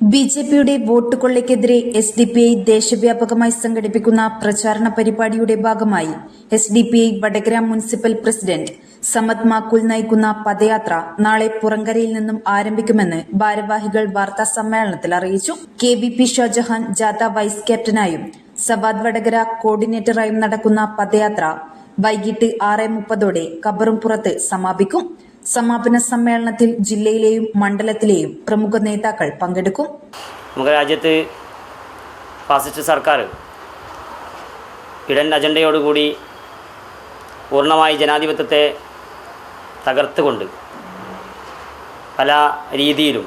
B J പിയുടെ vote കൊള്ളയ്ക്കെതിരെ S D P I ദേശവ്യാപകമായി സംഘടിപ്പിക്കുന്ന പ്രചാരണ പരിപാടിയുടെ ഭാഗമായി S D P I Vadakara municipal president Samath Makkul നയിക്കുന്ന പദയാത്ര നാളെ പുറങ്കരയിൽ നിന്നും ആരംഭിക്കുമെന്ന് ഭാരവാഹികൾ വാർത്താ സമ്മേളനത്തിൽ അറിയിച്ചു. കെ വി പി ഷാജഹാൻ ജാഥ വൈസ് ക്യാപ്റ്റനായും സവാദ് വടകര കോർഡിനേറ്ററായും നടക്കുന്ന പദയാത്ര വൈകിട്ട് ആറ് മുപ്പതോടെ കബറും പുറത്ത് സമാപിക്കും. സമാപന സമ്മേളനത്തിൽ ജില്ലയിലെയും മണ്ഡലത്തിലെയും പ്രമുഖ നേതാക്കൾ പങ്കെടുക്കും. നമുക്ക് രാജ്യത്ത് ഫാസിസ്റ്റ് സർക്കാർ ഇടൻ അജണ്ടയോടുകൂടി പൂർണമായി ജനാധിപത്യത്തെ തകർത്തുകൊണ്ട് പല രീതിയിലും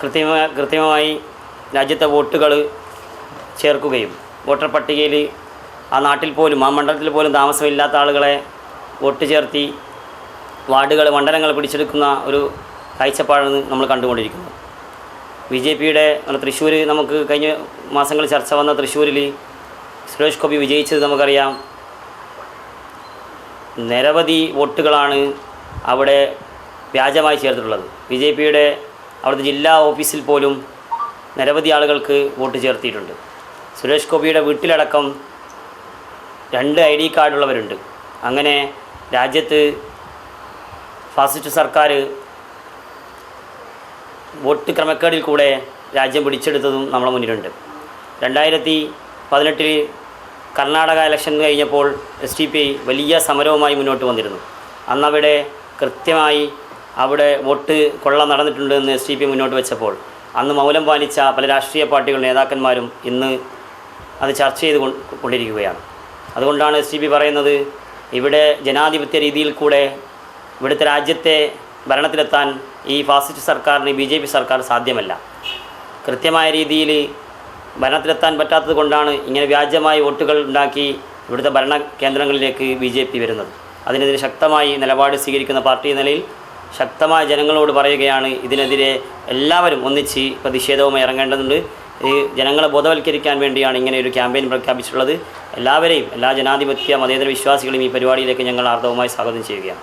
കൃത്രിമ കൃത്രിമമായി രാജ്യത്തെ വോട്ടുകൾ ചേർക്കുകയും വോട്ടർ പട്ടികയിൽ ആ നാട്ടിൽ പോലും ആ മണ്ഡലത്തിൽ പോലും താമസമില്ലാത്ത ആളുകളെ വോട്ട് ചേർത്തി വാർഡുകൾ മണ്ഡലങ്ങൾ പിടിച്ചെടുക്കുന്ന ഒരു കാഴ്ചപ്പാടാണ് നമ്മൾ കണ്ടുകൊണ്ടിരിക്കുന്നത്. ബി ജെ പിയുടെ തൃശ്ശൂർ നമുക്ക് കഴിഞ്ഞ മാസങ്ങളിൽ ചർച്ച വന്ന തൃശ്ശൂരിൽ സുരേഷ് ഗോപി വിജയിച്ചത് നമുക്കറിയാം. നിരവധി വോട്ടുകളാണ് അവിടെ വ്യാജമായി ചേർത്തിട്ടുള്ളത്. ബി ജെ പിയുടെ അവിടുത്തെ ജില്ലാ ഓഫീസിൽ പോലും നിരവധി ആളുകൾക്ക് വോട്ട് ചേർത്തിയിട്ടുണ്ട്. സുരേഷ് ഗോപിയുടെ വീട്ടിലടക്കം രണ്ട് ഐ ഡി കാർഡുള്ളവരുണ്ട്. അങ്ങനെ രാജ്യത്ത് ഫാസിസ്റ്റ് സർക്കാർ വോട്ട് ക്രമക്കേടിൽ കൂടെ രാജ്യം പിടിച്ചെടുത്തതും നമ്മുടെ മുന്നിലുണ്ട്. രണ്ടായിരത്തി പതിനെട്ടിൽ കർണാടക ഇലക്ഷൻ കഴിഞ്ഞപ്പോൾ എസ് ടി പി ഐ വലിയ സമരവുമായി മുന്നോട്ട് വന്നിരുന്നു. അന്നവിടെ കൃത്യമായി അവിടെ വോട്ട് കൊള്ള നടന്നിട്ടുണ്ട് എന്ന് എസ് ടി പി മുന്നോട്ട് വെച്ചപ്പോൾ അന്ന് മൗലം പാലിച്ച പല രാഷ്ട്രീയ പാർട്ടികളുടെ നേതാക്കന്മാരും ഇന്ന് അത് ചർച്ച ചെയ്ത് കൊണ്ടിരിക്കുകയാണ്. അതുകൊണ്ടാണ് എസ് ടി പി പറയുന്നത് ഇവിടെ ജനാധിപത്യ രീതിയിൽ കൂടെ ഇവിടുത്തെ രാജ്യത്തെ ഭരണത്തിലെത്താൻ ഈ ഫാസിസ്റ്റ് സർക്കാരിന് ബി ജെ പി സർക്കാർ സാധ്യമല്ല. കൃത്യമായ രീതിയിൽ ഭരണത്തിലെത്താൻ പറ്റാത്തത് കൊണ്ടാണ് ഇങ്ങനെ വ്യാജമായ വോട്ടുകൾ ഉണ്ടാക്കി ഇവിടുത്തെ ഭരണ കേന്ദ്രങ്ങളിലേക്ക് ബി ജെ പി വരുന്നത്. അതിനെതിരെ ശക്തമായി നിലപാട് സ്വീകരിക്കുന്ന പാർട്ടി എന്ന നിലയിൽ ശക്തമായ ജനങ്ങളോട് പറയുകയാണ്. ഇതിനെതിരെ എല്ലാവരും ഒന്നിച്ച് പ്രതിഷേധവുമായി ഇറങ്ങേണ്ടതുണ്ട്. ഈ ജനങ്ങളെ ബോധവൽക്കരിക്കാൻ വേണ്ടിയാണ് ഇങ്ങനെ ഒരു ക്യാമ്പയിൻ പ്രഖ്യാപിച്ചിട്ടുള്ളത്. എല്ലാവരെയും എല്ലാ ജനാധിപത്യ മതേതര വിശ്വാസികളെയും ഈ പരിപാടിയിലേക്ക് ഞങ്ങൾ ആർദ്രവുമായി സ്വാഗതം ചെയ്യുകയാണ്.